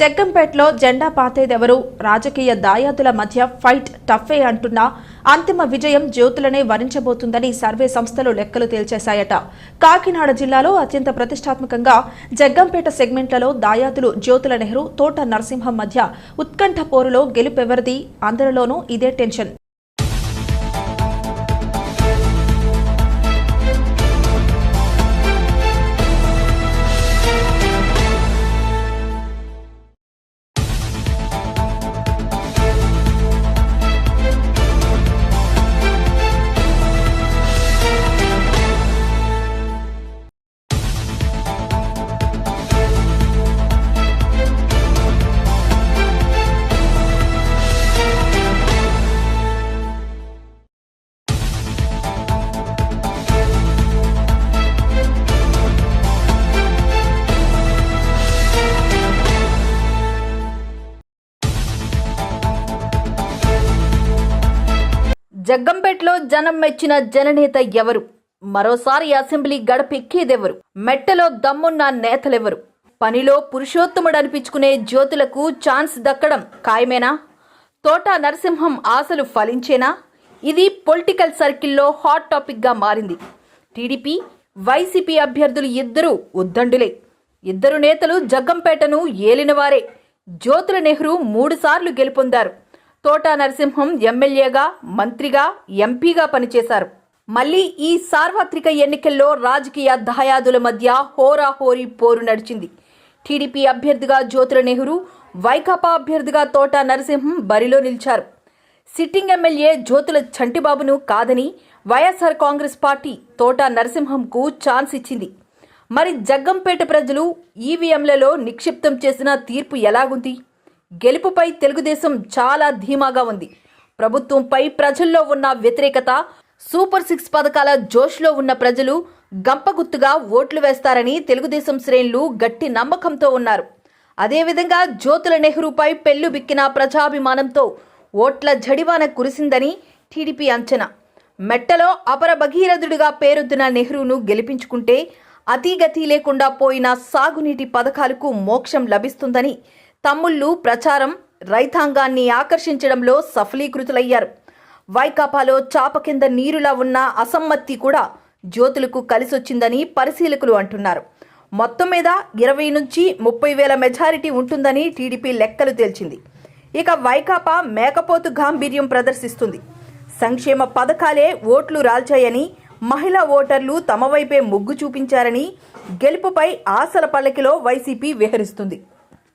జగ్గంపేటలో జెండా పాతేదెవరు? రాజకీయ దాయాదుల మధ్య ఫైట్ టఫే అంటున్న అంతిమ విజయం జ్యోతులనే వరించబోతుందని సర్వే సంస్థలు లెక్కలు తేల్చేశాయట. కాకినాడ జిల్లాలో అత్యంత ప్రతిష్టాత్మకంగా జగ్గంపేట సెగ్మెంట్లలో దాయాదులు జ్యోతుల నెహ్రూ తోట నరసింహం మధ్య ఉత్కంఠ పోరులో గెలుపెవరిది? అందరిలోనూ ఇదే టెన్షన్. జగ్గంపేటలో జనం మెచ్చిన జననేత ఎవరు? మరోసారి అసెంబ్లీ గడపెక్కేదెవరు? మెట్టలో దమ్మున్న నేతలెవరు? పనిలో పురుషోత్తముడు అనిపించుకునే జ్యోతులకు ఛాన్స్ దక్కడం ఖాయమేనా? తోట నరసింహం ఆశలు ఫలించేనా? ఇది పొలిటికల్ సర్కిల్లో హాట్ టాపిక్గా మారింది. టీడీపీ వైసీపీ అభ్యర్థులు ఇద్దరూ ఉద్దండులే. ఇద్దరు నేతలు జగ్గంపేటను ఏలినవారే. జ్యోతుల నెహ్రూ మూడుసార్లు గెలుపొందారు. తోటా నరసింహం ఎమ్మెల్యేగా మంత్రిగా ఎంపీగా పనిచేశారు. మళ్ళీ ఈ సార్వత్రిక ఎన్నికల్లో రాజకీయ దహయాదుల మధ్య హోరాహోరీ పోరు నడిచింది. టీడీపీ అభ్యర్థిగా జ్యోతుల నెహ్రూ వైకాపా అభ్యర్థిగా తోటా నరసింహం బరిలో నిలిచారు. సిట్టింగ్ ఎమ్మెల్యే జ్యోతుల చంటిబాబును కాదని వైఎస్ఆర్ కాంగ్రెస్ పార్టీ తోటా నరసింహంకు ఛాన్స్ ఇచ్చింది. మరి జగ్గంపేట ప్రజలు ఈవీఎంలలో నిక్షిప్తం చేసిన తీర్పు ఎలాగుంది? గెలుపుపై తెలుగుదేశం చాలా ధీమాగా ఉంది. ప్రభుత్వంపై ప్రజల్లో ఉన్న వ్యతిరేకత సూపర్ సిక్స్ పథకాల జోష్లో ఉన్న ప్రజలు గంపగుత్తుగా ఓట్లు వేస్తారని తెలుగుదేశం శ్రేణులు గట్టి నమ్మకంతో ఉన్నారు. అదేవిధంగా జ్యోతుల నెహ్రూపై పెళ్ళు బిక్కిన ప్రజాభిమానంతో ఓట్ల జడివాన కురిసిందని టీడీపీ అంచనా. మెట్టలో అపర భగీరథుడిగా పేరొద్దున నెహ్రూను గెలిపించుకుంటే అతీగతి లేకుండా పోయిన సాగునీటి పథకాలకు మోక్షం లభిస్తుందని తమ్ముళ్ళు ప్రచారం రైతాంగాన్ని ఆకర్షించడంలో సఫలీకృతులయ్యారు. వైకాపాలో చాప కింద నీరులా ఉన్న అసమ్మతి కూడా జ్యోతులకు కలిసొచ్చిందని పరిశీలకులు అంటున్నారు. మొత్తం మీద ఇరవై నుంచి ముప్పై వేల మెజారిటీ ఉంటుందని టీడీపీ లెక్కలు తేల్చింది. ఇక వైకాపా మేకపోతు గాంభీర్యం ప్రదర్శిస్తుంది. సంక్షేమ పథకాలే ఓట్లు రాల్చాయని మహిళా ఓటర్లు తమ వైపే మొగ్గు చూపించారని గెలుపుపై ఆశల పల్లకిలో వైసీపీ విహరిస్తుంది.